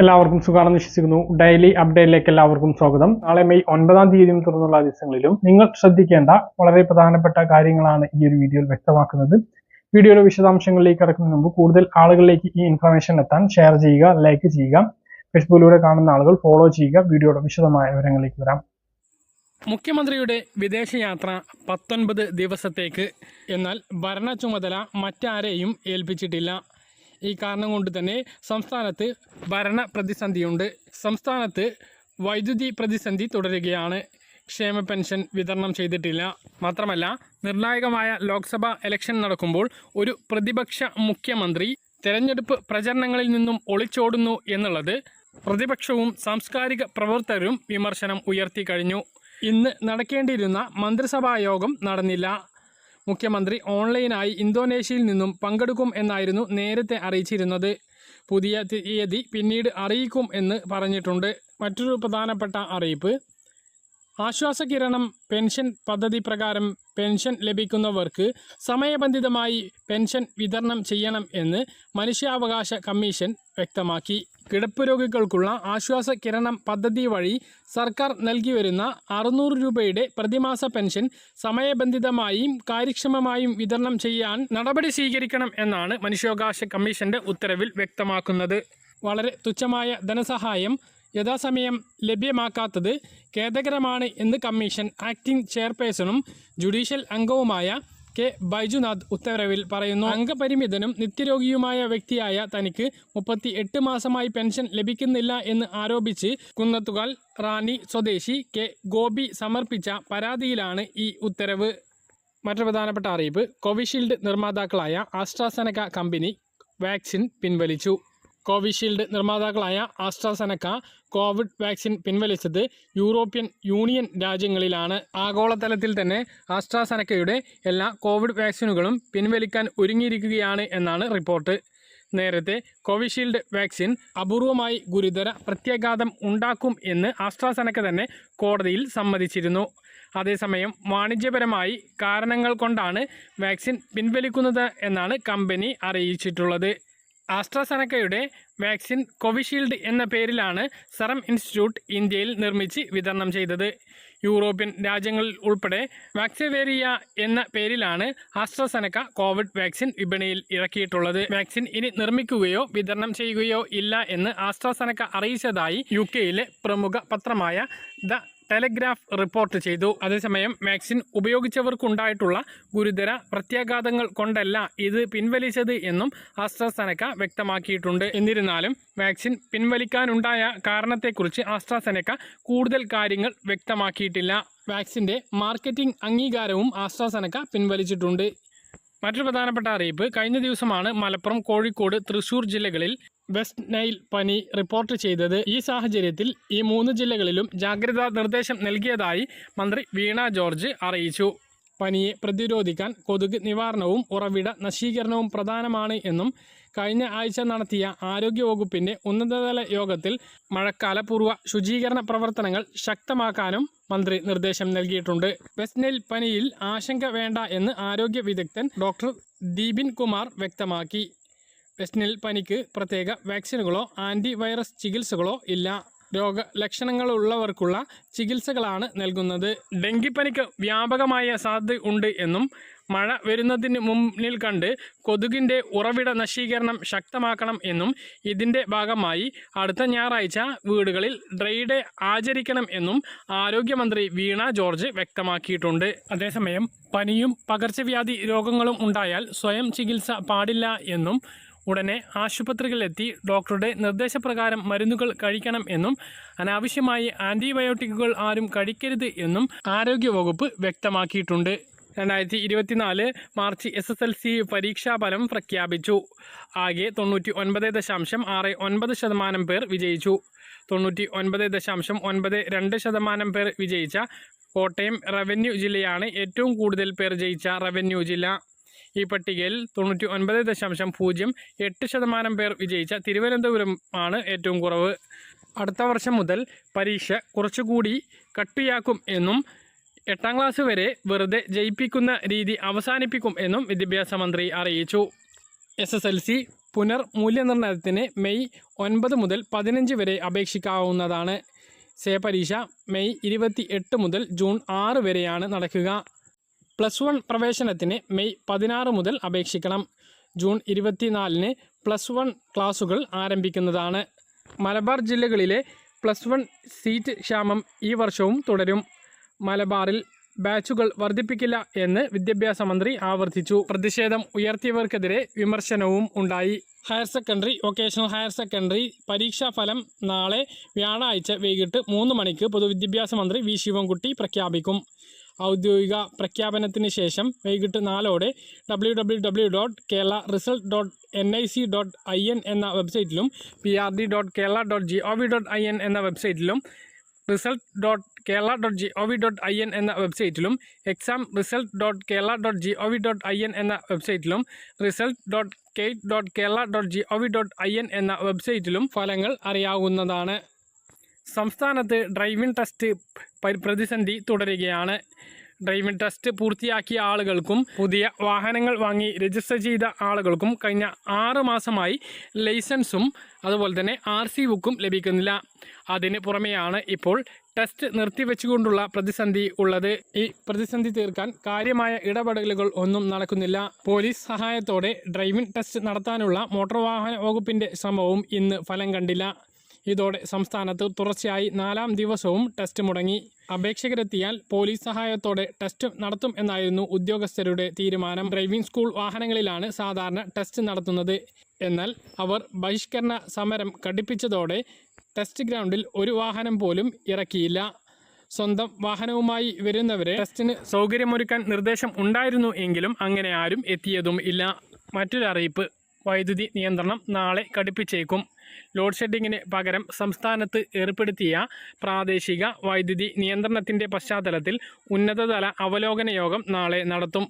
എല്ലാവർക്കും സുഖമാണെന്ന് വിശ്വസിക്കുന്നു. ഡെയിലി അപ്ഡേറ്റിലേക്ക് എല്ലാവർക്കും സ്വാഗതം. നാളെ മെയ് ഒൻപതാം തീയതിയും തുടർന്നുള്ള ദിവസങ്ങളിലും നിങ്ങൾ ശ്രദ്ധിക്കേണ്ട വളരെ പ്രധാനപ്പെട്ട കാര്യങ്ങളാണ് ഈ ഒരു വീഡിയോയിൽ വ്യക്തമാക്കുന്നത്. വീഡിയോയുടെ വിശദാംശങ്ങളിലേക്ക് കടക്കുന്നതിന് മുമ്പ് കൂടുതൽ ആളുകളിലേക്ക് ഈ ഇൻഫർമേഷൻ എത്താൻ ഷെയർ ചെയ്യുക ലൈക്ക് ചെയ്യുക ഫേസ്ബുക്കിലൂടെ കാണുന്ന ആളുകൾ ഫോളോ ചെയ്യുക വീഡിയോയുടെ വിശദമായ വിവരങ്ങളിലേക്ക് വരാം. മുഖ്യമന്ത്രിയുടെ വിദേശയാത്ര പത്തൊൻപത് ദിവസത്തേക്ക് എന്നാൽ ഭരണ ചുമതല മറ്റാരെയും ഏൽപ്പിച്ചിട്ടില്ല. ഈ കാരണം കൊണ്ട് തന്നെ സംസ്ഥാനത്ത് ഭരണ പ്രതിസന്ധിയുണ്ട്. സംസ്ഥാനത്ത് വൈദ്യുതി പ്രതിസന്ധി തുടരുകയാണ്. ക്ഷേമ പെൻഷൻ വിതരണം ചെയ്തിട്ടില്ല. മാത്രമല്ല നിർണായകമായ ലോക്സഭാ ഇലക്ഷൻ നടക്കുമ്പോൾ ഒരു പ്രതിപക്ഷ മുഖ്യമന്ത്രി തെരഞ്ഞെടുപ്പ് പ്രചരണങ്ങളിൽ നിന്നും ഒളിച്ചോടുന്നു എന്നുള്ളത് പ്രതിപക്ഷവും സാംസ്കാരിക പ്രവർത്തകരും വിമർശനം ഉയർത്തി കഴിഞ്ഞു. ഇന്ന് നടക്കേണ്ടിയിരുന്ന മന്ത്രിസഭാ യോഗം നടന്നില്ല. മുഖ്യമന്ത്രി ഓൺലൈനായി ഇന്തോനേഷ്യയിൽ നിന്നും പങ്കെടുക്കും എന്നായിരുന്നു നേരത്തെ അറിയിച്ചിരുന്നത്. പുതിയ തീയതി പിന്നീട് അറിയിക്കും എന്ന് പറഞ്ഞിട്ടുണ്ട്. മറ്റൊരു പ്രധാനപ്പെട്ട അറിയിപ്പ്. ആശ്വാസകിരണം പെൻഷൻ പദ്ധതി പ്രകാരം പെൻഷൻ ലഭിക്കുന്നവർക്ക് സമയബന്ധിതമായി പെൻഷൻ വിതരണം ചെയ്യണം എന്ന് മനുഷ്യാവകാശ കമ്മീഷൻ വ്യക്തമാക്കി. കിടപ്പ് രോഗികൾക്കുള്ള ആശ്വാസ കിരണം പദ്ധതി വഴി സർക്കാർ നൽകിവരുന്ന അറുന്നൂറ് രൂപയുടെ പ്രതിമാസ പെൻഷൻ സമയബന്ധിതമായും കാര്യക്ഷമമായും വിതരണം ചെയ്യാൻ നടപടി സ്വീകരിക്കണം എന്നാണ് മനുഷ്യാവകാശ കമ്മീഷന്റെ ഉത്തരവിൽ വ്യക്തമാക്കുന്നത്. വളരെ തുച്ഛമായ ധനസഹായം യഥാസമയം ലഭ്യമാക്കാത്തത് ഖേദകരമാണ് എന്ന് കമ്മീഷൻ ആക്ടിംഗ് ചെയർപേഴ്സണും ജുഡീഷ്യൽ അംഗവുമായ കെ ബൈജുനാഥ് ഉത്തരവിൽ പറയുന്നു. അംഗപരിമിതനും നിത്യരോഗിയുമായ വ്യക്തിയായ തനിക്ക് മുപ്പത്തി എട്ട് മാസമായി പെൻഷൻ ലഭിക്കുന്നില്ല എന്ന് ആരോപിച്ച് കുന്നത്തുകാൽ റാണി സ്വദേശി കെ ഗോപി സമർപ്പിച്ച പരാതിയിലാണ് ഈ ഉത്തരവ്. മറ്റൊരു പ്രധാനപ്പെട്ട അറിയിപ്പ് കോവിഷീൽഡ് നിർമ്മാതാക്കളായ ആസ്ട്രാസെനക കമ്പനി വാക്സിൻ പിൻവലിച്ചു. കോവിഷീൽഡ് നിർമ്മാതാക്കളായ ആസ്ട്രാസെനക്ക കോവിഡ് വാക്സിൻ പിൻവലിച്ചത് യൂറോപ്യൻ യൂണിയൻ രാജ്യങ്ങളിലാണ്. ആഗോളതലത്തിൽ തന്നെ ആസ്ട്രാസെനക്കയുടെ എല്ലാ കോവിഡ് വാക്സിനുകളും പിൻവലിക്കാൻ ഒരുങ്ങിയിരിക്കുകയാണ് എന്നാണ് റിപ്പോർട്ട്. നേരത്തെ കോവിഷീൽഡ് വാക്സിൻ അപൂർവമായി ഗുരുതര പ്രത്യാഘാതം ഉണ്ടാക്കും എന്ന് ആസ്ട്രാസെനക്ക തന്നെ കോടതിയിൽ സമ്മതിച്ചിരുന്നു. അതേസമയം വാണിജ്യപരമായി കാരണങ്ങൾ കൊണ്ടാണ് വാക്സിൻ പിൻവലിക്കുന്നത് എന്നാണ് കമ്പനി അറിയിച്ചിട്ടുള്ളത്. ആസ്ട്രാസെനക്കയുടെ വാക്സിൻ കോവിഷീൽഡ് എന്ന പേരിലാണ് സെറം ഇൻസ്റ്റിറ്റ്യൂട്ട് ഇന്ത്യയിൽ നിർമ്മിച്ച് വിതരണം ചെയ്തത്. യൂറോപ്യൻ രാജ്യങ്ങളിൽ ഉൾപ്പെടെ വാക്സിവേരിയ എന്ന പേരിലാണ് ആസ്ട്രസെനക്ക കോവിഡ് വാക്സിൻ വിപണിയിൽ ഇറക്കിയിട്ടുള്ളത്. വാക്സിൻ ഇനി നിർമ്മിക്കുകയോ വിതരണം ചെയ്യുകയോ ഇല്ല എന്ന് ആസ്ട്രസെനക്ക അറിയിച്ചതായി യു കെയിലെ പ്രമുഖ പത്രമായ ദ ടെലഗ്രാഫ് റിപ്പോർട്ട് ചെയ്തു. അതേസമയം വാക്സിൻ ഉപയോഗിച്ചവർക്കുണ്ടായിട്ടുള്ള ഗുരുതര പ്രത്യാഘാതങ്ങൾ കൊണ്ടല്ല ഇത് പിൻവലിച്ചത് എന്നും ആസ്ട്രാസെനക്ക വ്യക്തമാക്കിയിട്ടുണ്ട്. എന്നിരുന്നാലും വാക്സിൻ പിൻവലിക്കാനുണ്ടായ കാരണത്തെക്കുറിച്ച് ആസ്ട്രാസെനക്ക കൂടുതൽ കാര്യങ്ങൾ വ്യക്തമാക്കിയിട്ടില്ല. വാക്സിന്റെ മാർക്കറ്റിംഗ് അംഗീകാരവും ആസ്ട്രാസെനക്ക പിൻവലിച്ചിട്ടുണ്ട്. മറ്റൊരു പ്രധാനപ്പെട്ട അറിയിപ്പ്. കഴിഞ്ഞ ദിവസമാണ് മലപ്പുറം കോഴിക്കോട് തൃശൂർ ജില്ലകളിൽ വെസ്റ്റ് നൈൽ പനി റിപ്പോർട്ട് ചെയ്തത്. ഈ സാഹചര്യത്തിൽ ഈ മൂന്ന് ജില്ലകളിലും ജാഗ്രതാ നിർദ്ദേശം നൽകിയതായി മന്ത്രി വീണ ജോർജ് അറിയിച്ചു. പനിയെ പ്രതിരോധിക്കാൻ കൊതുക് നിവാരണവും ഉറവിട നശീകരണവും പ്രധാനമാണ് എന്നും കഴിഞ്ഞ ആഴ്ച നടത്തിയ ആരോഗ്യവകുപ്പിന്റെ ഉന്നതതല യോഗത്തിൽ മഴക്കാലപൂർവ ശുചീകരണ പ്രവർത്തനങ്ങൾ ശക്തമാക്കാനും മന്ത്രി നിർദ്ദേശം നൽകിയിട്ടുണ്ട്. വെസ്റ്റ്നിൽ പനിയിൽ ആശങ്ക വേണ്ട എന്ന് ആരോഗ്യ വിദഗ്ധൻ ഡോക്ടർ ദീപിൻ കുമാർ വ്യക്തമാക്കി. വെസ്റ്റ്നിൽ പനിക്ക് പ്രത്യേക വാക്സിനുകളോ ആന്റിവൈറസ് ചികിത്സകളോ ഇല്ല. രോഗലക്ഷണങ്ങളുള്ളവർക്കുള്ള ചികിത്സകളാണ് നൽകുന്നത്. ഡെങ്കിപ്പനിക്ക് വ്യാപകമായ സാധ്യത ഉണ്ട് എന്നും മഴ വരുന്നതിന് മുന്നിൽ കണ്ട് കൊതുകിന്റെ ഉറവിട നശീകരണം ശക്തമാക്കണം എന്നും ഇതിന്റെ ഭാഗമായി അടുത്ത ഞായറാഴ്ച വീടുകളിൽ ഡ്രൈ ഡേ ആചരിക്കണം എന്നും ആരോഗ്യമന്ത്രി വീണ ജോർജ് വ്യക്തമാക്കിയിട്ടുണ്ട്. അതേസമയം പനിയും പകർച്ചവ്യാധി രോഗങ്ങളും ഉണ്ടായാൽ സ്വയം ചികിത്സ പാടില്ല എന്നും ഉടനെ ആശുപത്രികളിലെത്തി ഡോക്ടറുടെ നിർദ്ദേശപ്രകാരം മരുന്നുകൾ കഴിക്കണം എന്നും അനാവശ്യമായി ആന്റിബയോട്ടിക്കുകൾ ആരും കഴിക്കരുത് എന്നും ആരോഗ്യവകുപ്പ് വ്യക്തമാക്കിയിട്ടുണ്ട്. രണ്ടായിരത്തി ഇരുപത്തിനാല് March S S L C പരീക്ഷാഫലം പ്രഖ്യാപിച്ചു. ആകെ തൊണ്ണൂറ്റി ഒൻപത് ദശാംശം ആറ് ഒൻപത് ശതമാനം പേർ വിജയിച്ചു. തൊണ്ണൂറ്റി ഒൻപത് ദശാംശം ഒൻപത് രണ്ട് ശതമാനം പേർ വിജയിച്ച കോട്ടയം റവന്യൂ ജില്ലയാണ് ഏറ്റവും കൂടുതൽ പേർ ജയിച്ച റവന്യൂ ജില്ല. ഈ പട്ടികയിൽ തൊണ്ണൂറ്റി ഒൻപത് ദശാംശം പൂജ്യം എട്ട് ശതമാനം പേർ വിജയിച്ച തിരുവനന്തപുരം ആണ് ഏറ്റവും കുറവ്. അടുത്ത വർഷം മുതൽ പരീക്ഷ കുറച്ചുകൂടി കട്ടിയാക്കും എന്നും എട്ടാം ക്ലാസ് വരെ വെറുതെ ജയിപ്പിക്കുന്ന രീതി അവസാനിപ്പിക്കും എന്നും വിദ്യാഭ്യാസ മന്ത്രി അറിയിച്ചു. എസ് എസ് എൽ സി പുനർ മൂല്യനിർണയത്തിന് മെയ് ഒൻപത് മുതൽ പതിനഞ്ച് വരെ അപേക്ഷിക്കാവുന്നതാണ്. സേ പരീക്ഷ മെയ് ഇരുപത്തി എട്ട് മുതൽ ജൂൺ ആറ് വരെയാണ് നടക്കുക. പ്ലസ് വൺ പ്രവേശനത്തിന് മെയ് പതിനാറ് മുതൽ അപേക്ഷിക്കണം. ജൂൺ ഇരുപത്തിനാലിന് പ്ലസ് വൺ ക്ലാസുകൾ ആരംഭിക്കുന്നതാണ്. മലബാർ ജില്ലകളിലെ പ്ലസ് വൺ സീറ്റ് ക്ഷാമം ഈ വർഷവും തുടരും. മലബാറിൽ ബാച്ചുകൾ വർദ്ധിപ്പിക്കില്ല എന്ന് വിദ്യാഭ്യാസ മന്ത്രി ആവർത്തിച്ചു. പ്രതിഷേധം ഉയർത്തിയവർക്കെതിരെ വിമർശനവും ഉണ്ടായി. Higher secondary vocational higher secondary പരീക്ഷാ ഫലം നാളെ വ്യാഴാഴ്ച വൈകിട്ട് മൂന്ന് മണിക്ക് പൊതുവിദ്യാഭ്യാസ മന്ത്രി വി ശിവൻകുട്ടി പ്രഖ്യാപിക്കും. ഔദ്യോഗിക പ്രഖ്യാപനത്തിന് ശേഷം വൈകിട്ട് നാലോടെ W W W dot Kerala result dot N I C dot I N എന്ന വെബ്സൈറ്റിലും P R D dot Kerala dot G O V dot I N എന്ന വെബ്സൈറ്റിലും result dot Kerala dot G O V dot I N എന്ന വെബ്സൈറ്റിലും exam result dot Kerala dot G O V dot I N എന്ന വെബ്സൈറ്റിലും result dot KITE dot Kerala dot G O V dot I N എന്ന വെബ്സൈറ്റിലും ഫലങ്ങൾ അറിയാവുന്നതാണ്. സംസ്ഥാനത്ത് driving test പരി- പ്രതിസന്ധി തുടരുകയാണ്. ഡ്രൈവിംഗ് ടെസ്റ്റ് പൂർത്തിയാക്കിയ ആളുകൾക്കും പുതിയ വാഹനങ്ങൾ വാങ്ങി രജിസ്റ്റർ ചെയ്ത ആളുകൾക്കും കഴിഞ്ഞ ആറ് മാസമായി ലൈസൻസും അതുപോലെ തന്നെ ആർ സി ബുക്കും ലഭിക്കുന്നില്ല. അതിന് പുറമെയാണ് ഇപ്പോൾ ടെസ്റ്റ് നിർത്തിവെച്ചുകൊണ്ടുള്ള പ്രതിസന്ധി ഉള്ളത്. ഈ പ്രതിസന്ധി തീർക്കാൻ കാര്യമായ ഇടപെടലുകൾ ഒന്നും നടക്കുന്നില്ല. പോലീസ് സഹായത്തോടെ ഡ്രൈവിംഗ് ടെസ്റ്റ് നടത്താനുള്ള മോട്ടോർ വാഹന വകുപ്പിന്റെ ശ്രമവും ഇന്ന് ഫലം കണ്ടില്ല. ഇതോടെ സംസ്ഥാനത്ത് തുടർച്ചയായി നാലാം ദിവസവും ടെസ്റ്റ് മുടങ്ങി. അപേക്ഷകരെത്തിയാൽ പോലീസ് സഹായത്തോടെ ടെസ്റ്റ് നടത്തും എന്നായിരുന്നു ഉദ്യോഗസ്ഥരുടെ തീരുമാനം. ഡ്രൈവിംഗ് സ്കൂൾ വാഹനങ്ങളിലാണ് സാധാരണ ടെസ്റ്റ് നടത്തുന്നത്. എന്നാൽ അവർ ബഹിഷ്കരണ സമരം കടുപ്പിച്ചതോടെ ടെസ്റ്റ് ഗ്രൗണ്ടിൽ ഒരു വാഹനം പോലും ഇറക്കിയില്ല. സ്വന്തം വാഹനവുമായി വരുന്നവരെ ടെസ്റ്റിന് സൗകര്യമൊരുക്കാൻ നിർദ്ദേശം ഉണ്ടായിരുന്നു എങ്കിലും അങ്ങനെ ആരും എത്തിയതും ഇല്ല. മറ്റൊരു അറിയിപ്പ് വൈദ്യുതി നിയന്ത്രണം നാളെ കടുപ്പിച്ചേക്കും. ലോഡ് ഷെഡിങ്ങിന് പകരം സംസ്ഥാനത്ത് ഏർപ്പെടുത്തിയ പ്രാദേശിക വൈദ്യുതി നിയന്ത്രണത്തിന്റെ പശ്ചാത്തലത്തിൽ ഉന്നതതല അവലോകന യോഗം നാളെ നടത്തും.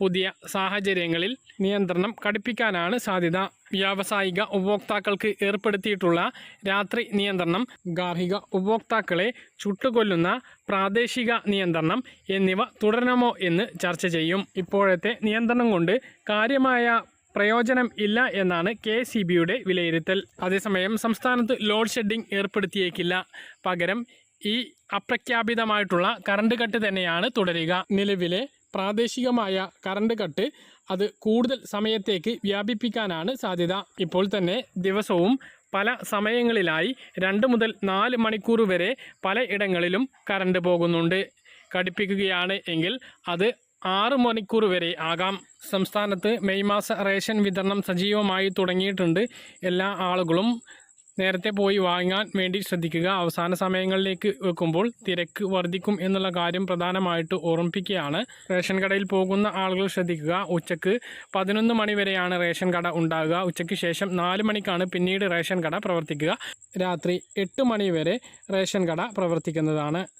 പുതിയ സാഹചര്യങ്ങളിൽ നിയന്ത്രണം കടുപ്പിക്കാനാണ് സാധ്യത. വ്യാവസായിക ഉപഭോക്താക്കൾക്ക് ഏർപ്പെടുത്തിയിട്ടുള്ള രാത്രി നിയന്ത്രണം ഗാർഹിക ഉപഭോക്താക്കളെ ചുട്ടുകൊല്ലുന്ന പ്രാദേശിക നിയന്ത്രണം എന്നിവ തുടരണമോ എന്ന് ചർച്ച ചെയ്യും. ഇപ്പോഴത്തെ നിയന്ത്രണം കൊണ്ട് കാര്യമായ പ്രയോജനം ഇല്ല എന്നാണ് കെ സി ബിയുടെ വിലയിരുത്തൽ. അതേസമയം സംസ്ഥാനത്ത് ലോഡ് ഷെഡിംഗ് ഏർപ്പെടുത്തിയേക്കില്ല. പകരം ഈ അപ്രഖ്യാപിതമായിട്ടുള്ള കറണ്ട് കട്ട് തന്നെയാണ് തുടരുക. നിലവിലെ പ്രാദേശികമായ കറണ്ട് കട്ട് അത് കൂടുതൽ സമയത്തേക്ക് വ്യാപിപ്പിക്കാനാണ് സാധ്യത. ഇപ്പോൾ തന്നെ ദിവസവും പല സമയങ്ങളിലായി രണ്ട് മുതൽ നാല് മണിക്കൂർ വരെ പലയിടങ്ങളിലും കറണ്ട് പോകുന്നുണ്ട്. കടുപ്പിക്കുകയാണ് എങ്കിൽ അത് ആറ് മണിക്കൂർ വരെ ആകാം. സംസ്ഥാനത്ത് മെയ് മാസ റേഷൻ വിതരണം സജീവമായി തുടങ്ങിയിട്ടുണ്ട്. എല്ലാ ആളുകളും നേരത്തെ പോയി വാങ്ങാൻ വേണ്ടി ശ്രദ്ധിക്കുക. അവസാന സമയങ്ങളിലേക്ക് വെക്കുമ്പോൾ തിരക്ക് വർദ്ധിക്കും എന്നുള്ള കാര്യം പ്രധാനമായിട്ട് ഓർമ്മിപ്പിക്കുകയാണ്. റേഷൻ കടയിൽ പോകുന്ന ആളുകൾ ശ്രദ്ധിക്കുക. ഉച്ചയ്ക്ക് പതിനൊന്ന് മണി വരെയാണ് റേഷൻ കട ഉണ്ടാകുക. ഉച്ചയ്ക്ക് ശേഷം നാല് മണിക്കാണ് പിന്നീട് റേഷൻ കട പ്രവർത്തിക്കുക. രാത്രി എട്ട് മണി വരെ റേഷൻ കട പ്രവർത്തിക്കുന്നതാണ്.